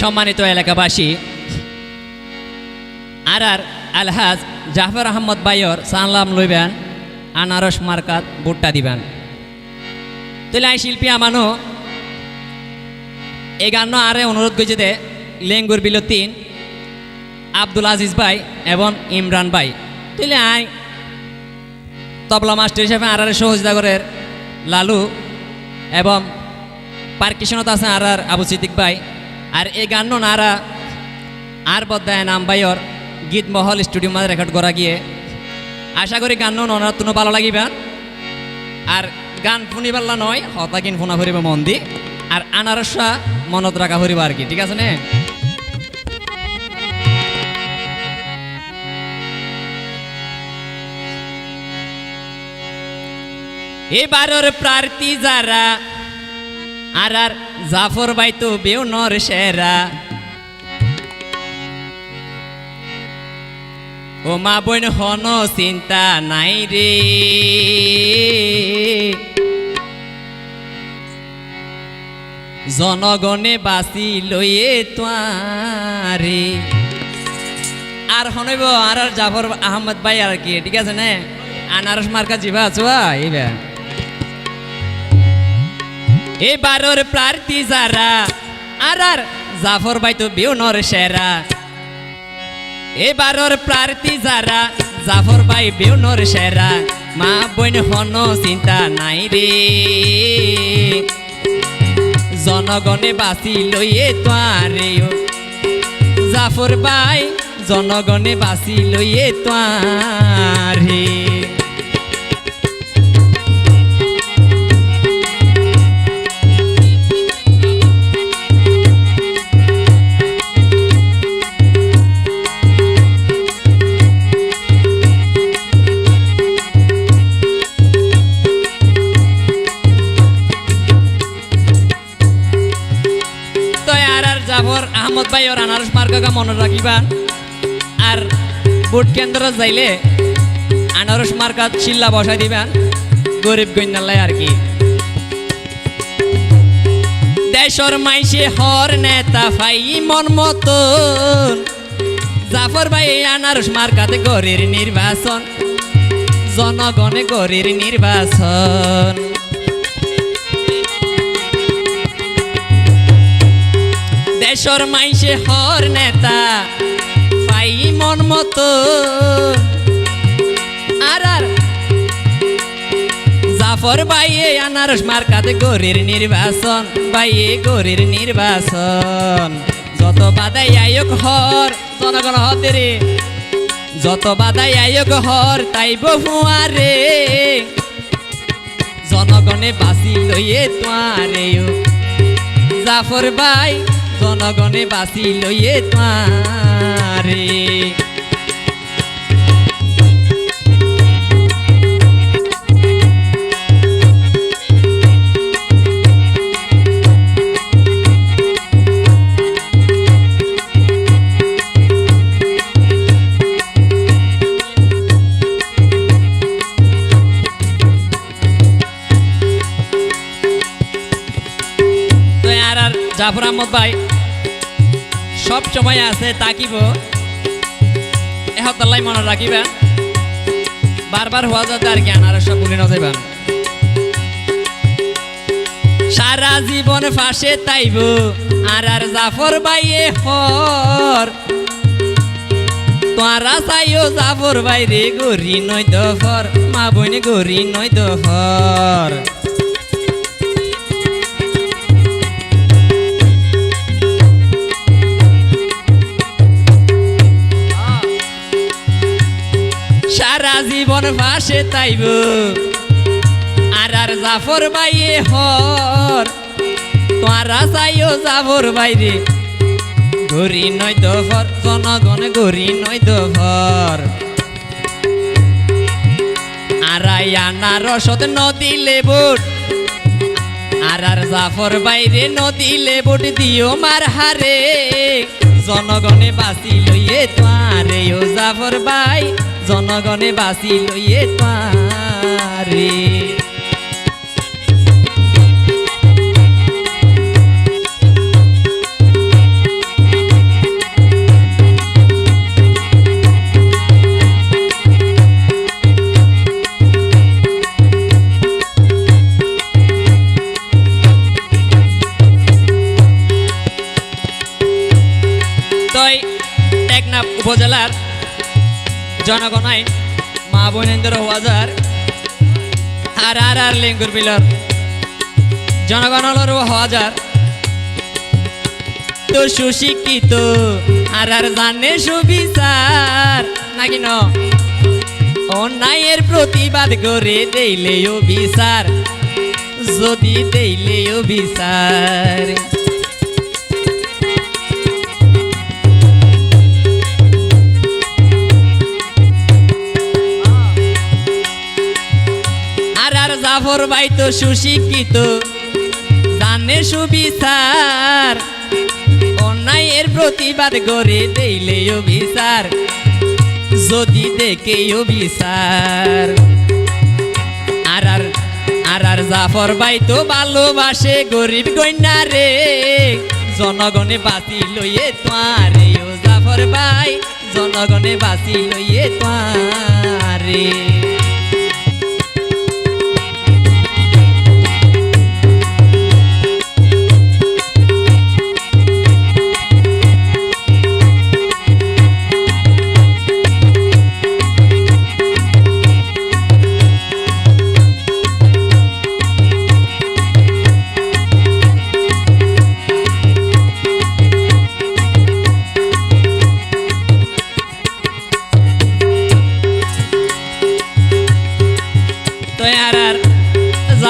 সম্মানিত এলাকাবাসী আর আর আলহাজ জাফর আহমদ বাইর সালাম লইবেন, আনারস মার্কাত ভুট্টা দিবেন। তাহলে আই শিল্পী আমানো এই গান আরে অনুরোধ করছে দে, লেঙ্গুর বিল তিন আব্দুল আজিজ ভাই এবং ইমরান ভাই। তাহলে আই, তবলা মাস্টার হিসেবে আর সহযোগিতা করে লালু এবং পার্কিশনত আছে আর আর আবু সিদ্দিক ভাই। আর এই গান নারা আর বদায় নাম বাইর গীত মহল, স্টুডিও মাঝে রেকর্ড করা গিয়ে। আশা করি গান ননার তুনো ভালো লাগিবেন আর গান শুনি পারলা নয়, হতা কিন ফোনা ফুরিব মন দি। আর আনারসা মনত রাখা ফুরিব আর কি, ঠিক আছে নে? এবারের প্রার্থী যারা আর আর জাফর ভাই তো বেউ নর সেরা। ও মা বোন, হন চিন্তা নাই রে। জনগণে বাঁচি লইয়ে তোয়ারে। আর হনইব আর জাফর আহমদ ভাই আর কি, ঠিক আছে না? আনারস মার্কা জিবা আছো এইবা এবারের প্রার্থী যারা, আর আর জাফর ভাই তো বেউ নর সেরা। এবারের প্রার্থী যারা, জাফর ভাই বেউ নর সেরা। মা বোন হন চিন্তা নাই রে। জনগণে বাঁচি লইয়ে তোয়ারে জাফর ভাই, জনগণে বাঁচি লইয়ে তোয়ারে। আহমদ ভাই ওর আনারস মার্কাকা মনে রাখিবা। আর ভোট কেন্দ্র যাইলে আনারস মার্কাত চিল্লা বসাই দিবেন গরিব গণ্যালয় আর কি। দেশর মাইসে হর নেতা ফাই মন মতন জাফর ভাই আনারস মার্কাতে গরির নির্বাচন, জনগণে গরির নির্বাচন। দেশর মাইসে হর নেতা, পাই মন মতো। আর আর জাফর বাইয়ে আনারস মার্কাতে গরির নির্বাচন বাইয়ে গরির নির্বাচন। যত বাদাই আয়োগ হর, জনগণ হতে রে। যত বাদাই আয়োগ হর, তাই বহুয়ারে জনগণে বাসি লইয়ে তোয়ারে জাফর ভাই জনগণে বাসি লইয়ে তারে জাফর আহমদ ভাই, সব সময় আছে, তাকিব। এহতাল্লাই মনে রাখিবেন বারবার হওয়া যাতে আর কি, আনারস ভুলে না। যাইবেন সারা জীবন ফাঁসে তাইব, আর আর জাফর বাইয়ে হর। তোরা চাইও জাফর বাইরে গরি নয় দফর মা বইনে গরি নয় দফর জীবন ফাঁসে তাইব। আর আর জাফর বাইয়ে হর তোরা চাইও জাফর বাইরে। গরি নয় দফর জনগণ গরি নয় দফর আরাই আনারসত নদী লেবুট, আর আর জাফর বাইরে নদী লেবুট দিও মার হারে। জনগণে বাঁচি লইয়ে তোয়ারে ও জাফর বাই জনগণে বাসি লইয়ে পারে। উপজেলার জনগণ আইন মা বোনেন্দ্র হাজার আর আর আর লেঙ্গুর বিলর জনগণ হল হাজার তো সুশিক্ষিত আর আর জানে সুবিচার। নাকি ন অন্যায়ের প্রতিবাদ করে দেইলেও বিচার। যদি দেইলেও বিচার। জাফর ভাই তো সুশিক্ষিত জানে সুবিচার, অন্যায়ের প্রতিবাদ করে দেইলেও বিচার যদি দেখেও বিচার আর আর আর আর জাফর ভাই তো ভালোবাসে গরিব কন্যা রে, জনগণে বাতি লইয়ে তোয়ারে ও জাফর ভাই জনগণে বাতি লইয়ে তোয়ারে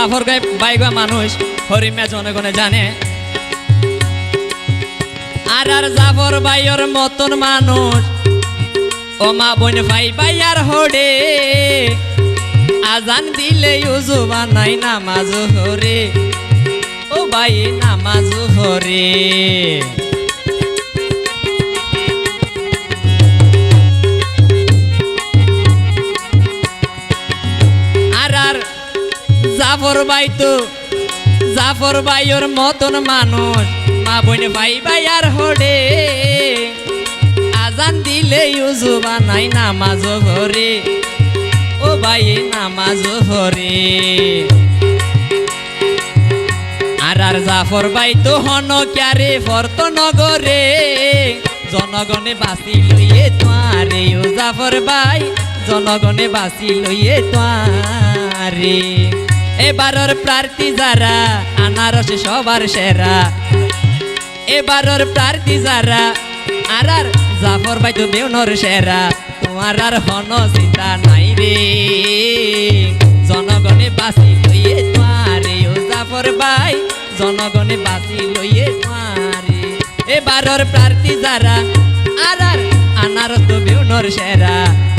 জাফর গাই বাইগা মানুষ, হরিমা জনগণে জানে। আর আর জাফর বাইয়ের মতন মানুষ, ও মা বোন ভাই বাইয়ার হড়ে আজান দিলে উজুবা নাই নামাজ হরে, ও ভাই নামাজ হরে। ভাই তো, জাফর ভাইয়ের মতন মানুষ। মা বোন ভাই ভাই আর হড়ে আজান দিলে উজুবা নাই নামাজ ঘরে। ও ভাই, নামাজ ঘরে। আর আর জাফর ভাই তো হন ক্যারে ফরত নগরে। জনগণে বাসি লইয়ে তোয়ারে ও জাফর ভাই, জনগণে বাসি লইয়ে তোয়ারে এবারর প্রার্থী যারা, আনারস সবার সেরা। এবারর প্রার্থী যারা, আর আর জাফর ভাই তো বেউনর সেরা। তোমার আর হন চিন্তা নাই রে। জনগণে বাসি লইয়ে তোমারে, ও জাফর ভাই। জনগণে বাসি লইয়ে তোমারে। এবারর প্রার্থী যারা, আর আর বেউনর সেরা।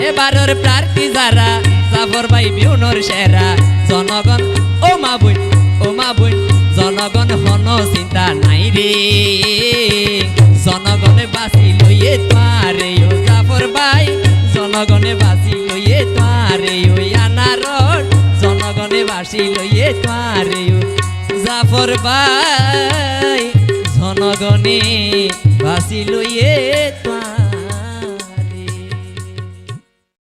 এবারর প্রার্থী যারা, জাফর ভাই বেউনর সেরা। জনগণ, ও মা বোন, ও মা বোন, জনগণ হন চিন্তা নাই রে। জনগণে বাসি লইয়ে তোয়ারে ও জাফর ভাই। জনগণে বাসি লইয়ে তোয়ারে ও আনারস জনগণে বাসি লইয়ে তোয়ারে ও জাফর ভাই। জনগণে বাসি লইয়ে